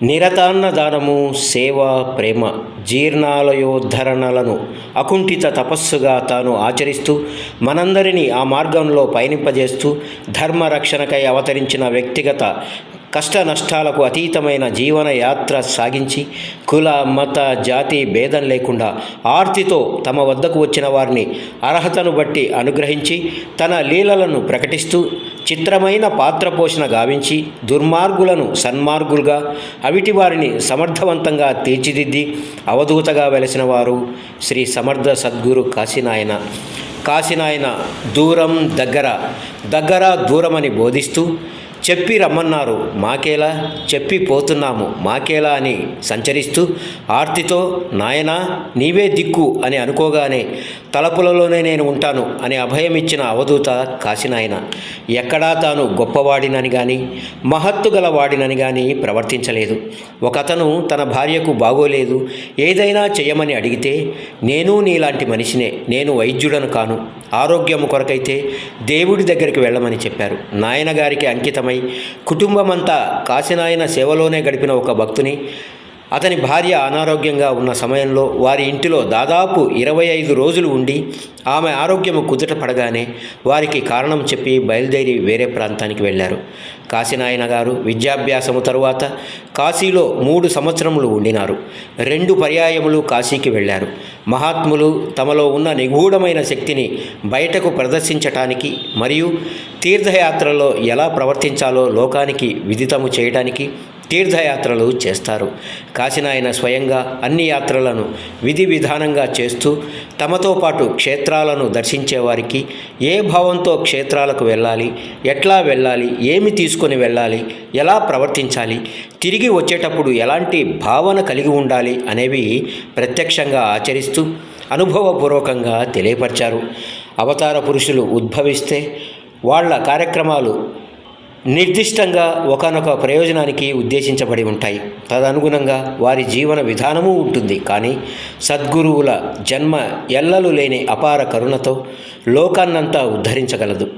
నిరతాన్నదానము సేవ ప్రేమ జీర్ణాలయోద్ధరణలను అకుంఠిత తపస్సుగా తాను ఆచరిస్తూ మనందరినీ ఆ మార్గంలో పయనింపజేస్తూ ధర్మరక్షణకై అవతరించిన వ్యక్తిగత కష్ట నష్టాలకు అతీతమైన జీవన యాత్ర సాగించి కుల మత జాతి భేదం లేకుండా ఆర్తితో తమ వద్దకు వచ్చిన వారిని అర్హతను బట్టి అనుగ్రహించి తన లీలలను ప్రకటిస్తూ చిత్రమైన పాత్ర పోషణ గావించి దుర్మార్గులను సన్మార్గులుగా అవిటి వారిని సమర్థవంతంగా తీర్చిదిద్ది అవధూతగా వెలసిన వారు శ్రీ సమర్థ సద్గురు కాశీనాయన. కాశీనాయన దూరం దగ్గర దగ్గర దూరమని బోధిస్తూ చెప్పి రమ్మన్నారు. మాకేలా? చెప్పి పోతున్నాము. మాకేలా అని సంచరిస్తూ ఆర్తితో నాయనా నీవే దిక్కు అని అనుకోగానే తలపులలోనే నేను ఉంటాను అని అభయం ఇచ్చిన అవధూత కాశీనాయన ఎక్కడా తాను గొప్పవాడినని కానీ మహత్తుగల వాడినని కానీ ప్రవర్తించలేదు. ఒకతను తన భార్యకు బాగోలేదు. ఏదైనా చేయమని అడిగితే నేను నీలాంటి మనిషినే నేను వైద్యుడను కాను. ఆరోగ్యము కొరకైతే దేవుడి దగ్గరికి వెళ్ళమని చెప్పారు. నాయన గారికి అంకితమై కుటుంబమంతా కాశీనాయన సేవలోనే గడిపిన ఒక భక్తుని అతని భార్య అనారోగ్యంగా ఉన్న సమయంలో వారి ఇంటిలో దాదాపు ఇరవై ఐదు రోజులు ఉండి ఆమె ఆరోగ్యము కుదుట పడగానే వారికి కారణం చెప్పి బయలుదేరి వేరే ప్రాంతానికి వెళ్ళారు. కాశీనాయన గారు విద్యాభ్యాసము తరువాత కాశీలో మూడు సంవత్సరములు ఉండినారు. రెండు పర్యాయములు కాశీకి వెళ్ళారు. మహాత్ములు తమలో ఉన్న నిగూఢమైన శక్తిని బయటకు ప్రదర్శించటానికి మరియు తీర్థయాత్రలో ఎలా ప్రవర్తించాలో లోకానికి విదితము చేయటానికి తీర్థయాత్రలు చేస్తారు. కాశీనాయన స్వయంగా అన్ని యాత్రలను విధి విధానంగా చేస్తూ తమతో పాటు క్షేత్రాలను దర్శించేవారికి ఏ భావంతో క్షేత్రాలకు వెళ్ళాలి ఎట్లా వెళ్ళాలి ఏమి తీసుకొని వెళ్ళాలి ఎలా ప్రవర్తించాలి తిరిగి వచ్చేటప్పుడు ఎలాంటి భావన కలిగి ఉండాలి అనేవి ప్రత్యక్షంగా ఆచరిస్తూ అనుభవపూర్వకంగా తెలియపరిచారు. అవతార పురుషులు ఉద్భవిస్తే వాళ్ళ కార్యక్రమాలు నిర్దిష్టంగా ఒకనొక ప్రయోజనానికి ఉద్దేశించబడి ఉంటాయి. తదనుగుణంగా వారి జీవన విధానము ఉంటుంది. కానీ సద్గురువుల జన్మ ఎల్లలు లేని అపార కరుణతో లోకాన్నంతా ఉద్ధరించగలదు.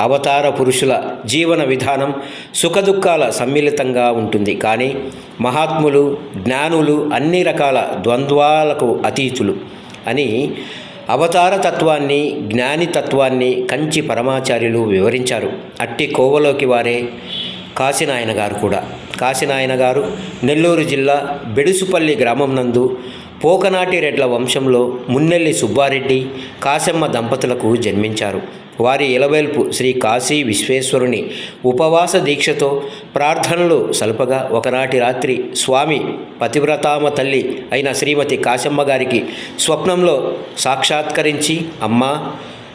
అవతార పురుషుల జీవన విధానం సుఖదుఖాల సమ్మిళితంగా ఉంటుంది. కానీ మహాత్ములు జ్ఞానులు అన్ని రకాల ద్వంద్వాలకు అతీతులు అని అవతార తత్వాన్ని జ్ఞాని తత్వాన్ని కంచి పరమాచార్యులు వివరించారు. అట్టి కోవలోకి వారే కాశీనాయన గారు కూడా. కాశీనాయన గారు నెల్లూరు జిల్లా బెడుసుపల్లి గ్రామం నందు పోకనాటి రెడ్ల వంశంలో మున్నెల్లి సుబ్బారెడ్డి కాశమ్మ దంపతులకు జన్మించారు. వారి ఇలవేల్పు శ్రీ కాశీ విశ్వేశ్వరుని ఉపవాస దీక్షతో ప్రార్థనలు సలుపగా ఒకనాటి రాత్రి స్వామి పతివ్రతామ తల్లి అయిన శ్రీమతి కాశమ్మ గారికి స్వప్నంలో సాక్షాత్కరించి అమ్మా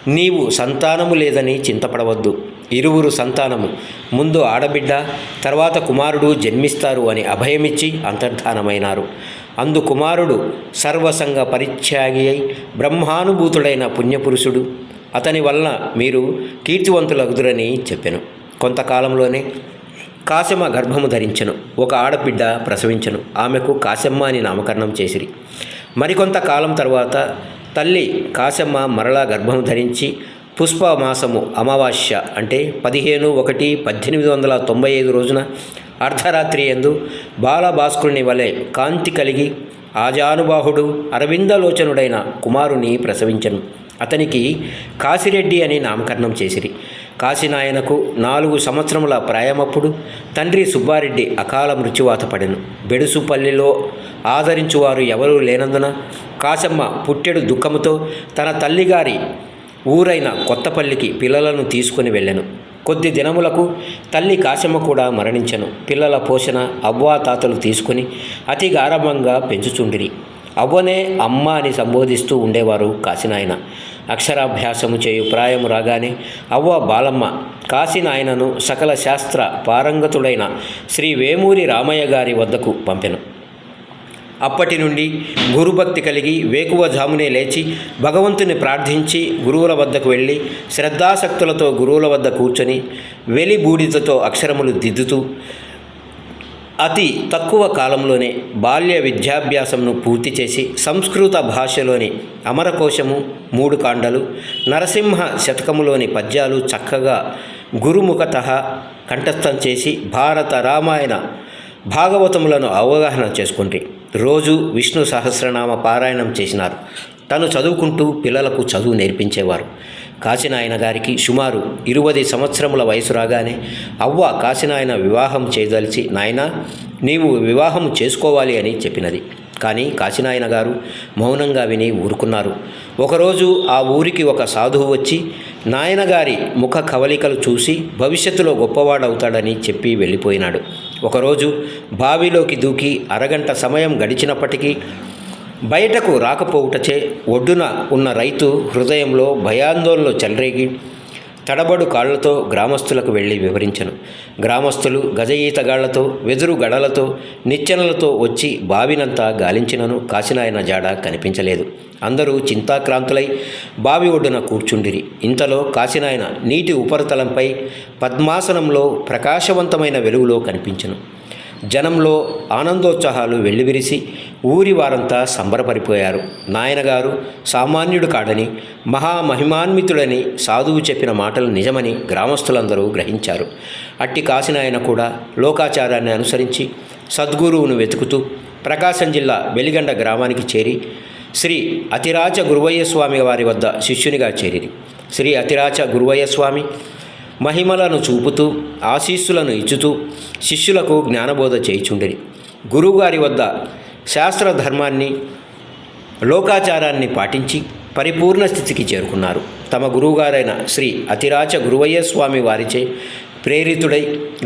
నీవు సంతానము లేదని చింతపడవద్దు. ఇరువురు సంతానము. ముందు ఆడబిడ్డ తర్వాత కుమారుడు జన్మిస్తారు అని అభయమిచ్చి అంతర్ధానమైనారు. అందు కుమారుడు సర్వసంగ పరిత్యాగి అయి బ్రహ్మానుభూతుడైన పుణ్యపురుషుడు. అతని వలన మీరు కీర్తివంతులగుదురని చెప్పెను. కొంతకాలంలోనే కాశమ్మ గర్భము ధరించెను. ఒక ఆడబిడ్డ ప్రసవించెను. ఆమెకు కాశమ్మ అని నామకరణం చేసిరి. మరికొంత కాలం తర్వాత తల్లి కాశమ్మ మరలా గర్భం ధరించి పుష్పమాసము అమావాస్య అంటే పదిహేను ఒకటి పద్దెనిమిది వందల తొంభై ఐదు రోజున అర్ధరాత్రి ఎందు బాలభాస్కరుని వలె కాంతి కలిగి ఆజానుబాహుడు అరవిందలోచనుడైన కుమారుని ప్రసవించను. అతనికి కాశిరెడ్డి అని నామకరణం చేసిరి. కాశీనాయనకు నాలుగు సంవత్సరముల ప్రాయమప్పుడు తండ్రి సుబ్బారెడ్డి అకాల మృత్యువాత పడెను. బెడుసుపల్లిలో ఆదరించువారు ఎవరూ లేనందున కాశమ్మ పుట్టెడు దుఃఖముతో తన తల్లిగారి ఊరైన కొత్తపల్లికి పిల్లలను తీసుకుని వెళ్ళెను. కొద్ది దినములకు తల్లి కాశమ్మ కూడా మరణించెను. పిల్లల పోషణ అవ్వా తాతలు తీసుకుని అతి గారభంగా పెంచుచుండిరి. అవ్వనే అమ్మ అని సంబోధిస్తూ ఉండేవారు కాశీనాయన. అక్షరాభ్యాసము చేయు ప్రాయము రాగానే అవ్వ బాలమ్మ కాశీనాయనను సకల శాస్త్ర పారంగతుడైన శ్రీ వేమూరి రామయ్య గారి వద్దకు పంపెను. అప్పటి నుండి గురుభక్తి కలిగి వేకువజామునే లేచి భగవంతుని ప్రార్థించి గురువుల వద్దకు వెళ్ళి శ్రద్ధాసక్తులతో గురువుల వద్ద కూర్చొని వెలి బూడిదతో అక్షరములు దిద్దుతూ అతి తక్కువ కాలంలోనే బాల్య విద్యాభ్యాసంను పూర్తి చేసి సంస్కృత భాషలోని అమరకోశము మూడు కాండలు నరసింహ శతకములోని పద్యాలు చక్కగా గురుముఖత కంఠస్థం చేసి భారత రామాయణ భాగవతములను అవగాహన చేసుకుంటే రోజు విష్ణు సహస్రనామ పారాయణం చేసినారు. తను చదువుకుంటూ పిల్లలకు చదువు నేర్పించేవారు. కాశీనాయన గారికి సుమారు ఇరువది సంవత్సరముల వయసు రాగానే అవ్వ కాశీనాయన వివాహం చేయదలిచి నాయన నీవు వివాహం చేసుకోవాలి అని చెప్పినది. కానీ కాశీనాయన గారు మౌనంగా విని ఊరుకున్నారు. ఒకరోజు ఆ ఊరికి ఒక సాధువు వచ్చి నాయనగారి ముఖ కవలికలు చూసి భవిష్యత్తులో గొప్పవాడవుతాడని చెప్పి వెళ్ళిపోయినాడు. ఒకరోజు బావిలోకి దూకి అరగంట సమయం గడిచినప్పటికీ బయటకు రాకపోవుటచే ఒడ్డున ఉన్న రైతు హృదయంలో భయాందోళనలు చెలరేగి తడబడు కాళ్ళతో గ్రామస్తులకు వెళ్ళి వివరించను. గ్రామస్తులు గజ ఈతగాళ్ళతో వెదురు గడలతో నిచ్చెనలతో వచ్చి బావినంతా గాలించినను కాశీనాయన జాడ కనిపించలేదు. అందరూ చింతాక్రాంతులై బావి ఒడ్డున కూర్చుండిరి. ఇంతలో కాశీనాయన నీటి ఉపరితలంపై పద్మాసనంలో ప్రకాశవంతమైన వెలుగులో కనిపించను. జనంలో ఆనందోత్సాహాలు వెల్లివిరిసి ఊరి వారంతా సంబరపడిపోయారు. నాయనగారు సామాన్యుడు కాడని మహామహిమాన్వితుడని సాధువు చెప్పిన మాటలు నిజమని గ్రామస్తులందరూ గ్రహించారు. అట్టి కాశీనాయన కూడా లోకాచారాన్ని అనుసరించి సద్గురువును వెతుకుతూ ప్రకాశం జిల్లా వెలిగండ గ్రామానికి చేరి శ్రీ అతిరాచ గురువయ్య స్వామి వారి వద్ద శిష్యునిగా చేరి శ్రీ అతిరాచ గురువయ్య స్వామి మహిమలను చూపుతూ ఆశీస్సులను ఇచ్చుతూ శిష్యులకు జ్ఞానబోధ చేయుచుండిరి. గురువుగారి వద్ద శాస్త్ర ధర్మాన్ని లోకాచారాన్ని పాటించి పరిపూర్ణ స్థితికి చేరుకున్నారు. తమ గురువుగారైన శ్రీ అతిరాచ గురువయ్య స్వామి వారిచే ప్రేరితుడై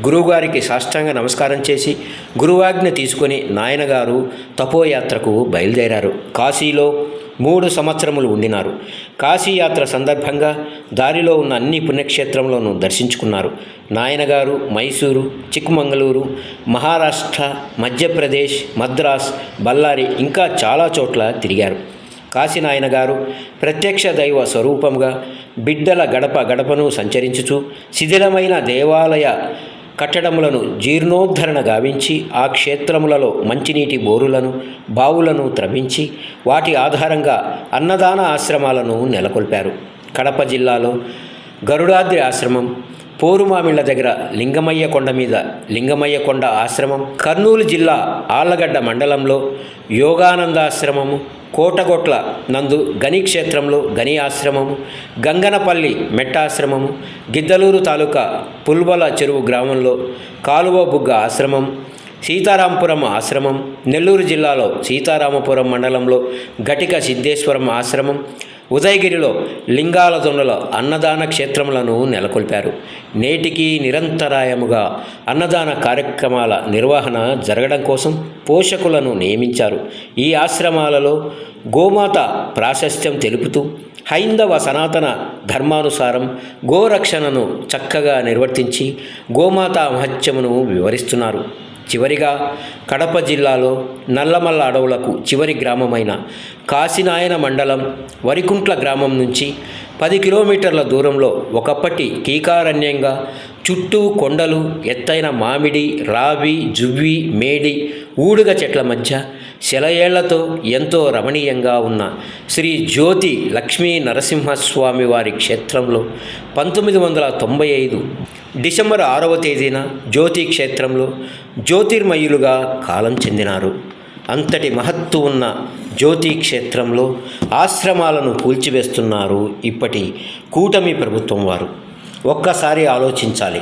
గురువుగారికి సాష్టాంగ నమస్కారం చేసి గురువాజ్ఞ తీసుకొని నాయనగారు తపోయాత్రకు బయలుదేరారు. కాశీలో మూడు సంవత్సరములు ఉండినారు. కాశీయాత్ర సందర్భంగా దారిలో ఉన్న అన్ని పుణ్యక్షేత్రంలోనూ దర్శించుకున్నారు. నాయనగారు మైసూరు చిక్మంగళూరు మహారాష్ట్ర మధ్యప్రదేశ్ మద్రాస్ బళ్ళారి ఇంకా చాలా చోట్ల తిరిగారు. కాశీనాయన గారు ప్రత్యక్ష దైవ స్వరూపంగా బిడ్డల గడప గడపను సంచరించుచు శిథిలమైన దేవాలయ కట్టడములను జీర్ణోద్ధరణ గావించి ఆ క్షేత్రములలో మంచినీటి బోరులను బావులను త్రవించి వాటి ఆధారంగా అన్నదాన ఆశ్రమాలను నెలకొల్పారు. కడప జిల్లాలో గరుడాద్రి ఆశ్రమం పోరుమామిళ్ళ దగ్గర లింగమయ్య కొండ మీద లింగమయ్య కొండ ఆశ్రమం కర్నూలు జిల్లా ఆళ్ళగడ్డ మండలంలో యోగానందాశ్రమము కోటగొట్ల నందు గని క్షేత్రంలో గని ఆశ్రమము గంగనపల్లి మెట్టాశ్రమము గిద్దలూరు తాలూకా పుల్వల చెరువు గ్రామంలో కాలువ బుగ్గ ఆశ్రమం సీతారాంపురం ఆశ్రమం నెల్లూరు జిల్లాలో సీతారామపురం మండలంలో ఘటిక సిద్ధేశ్వరం ఆశ్రమం ఉదయగిరిలో లింగాల దొండల అన్నదాన క్షేత్రములను నెలకొల్పారు. నేటికి నిరంతరాయముగా అన్నదాన కార్యక్రమాల నిర్వహణ జరగడం కోసం పోషకులను నియమించారు. ఈ ఆశ్రమాలలో గోమాత ప్రాశస్త్యం తెలుపుతూ హైందవ సనాతన ధర్మానుసారం గోరక్షణను చక్కగా నిర్వర్తించి గోమాత మహత్యమును వివరిస్తున్నారు. చివరిగా కడప జిల్లాలో నల్లమల్ల అడవులకు చివరి గ్రామమైన కాశీనాయన మండలం వరికుంట్ల గ్రామం నుంచి పది కిలోమీటర్ల దూరంలో ఒకప్పటి కీకారణ్యంగా చుట్టూ కొండలు ఎత్తైన మామిడి రావి జువ్వి మేడి ఊడుగ చెట్ల మధ్య శిలయేళ్ళతో ఎంతో రమణీయంగా ఉన్న శ్రీ జ్యోతి లక్ష్మీ నరసింహస్వామి వారి క్షేత్రంలో పంతొమ్మిది వందల తొంభై ఐదు డిసెంబర్ ఆరవ తేదీన జ్యోతి క్షేత్రంలో జ్యోతిర్మయులుగా కాలం చెందినారు. అంతటి మహత్తు ఉన్న జ్యోతి క్షేత్రంలో ఆశ్రమాలను కూల్చివేస్తున్నారు ఇప్పటి కూటమి ప్రభుత్వం వారు. ఒక్కసారి ఆలోచించాలి.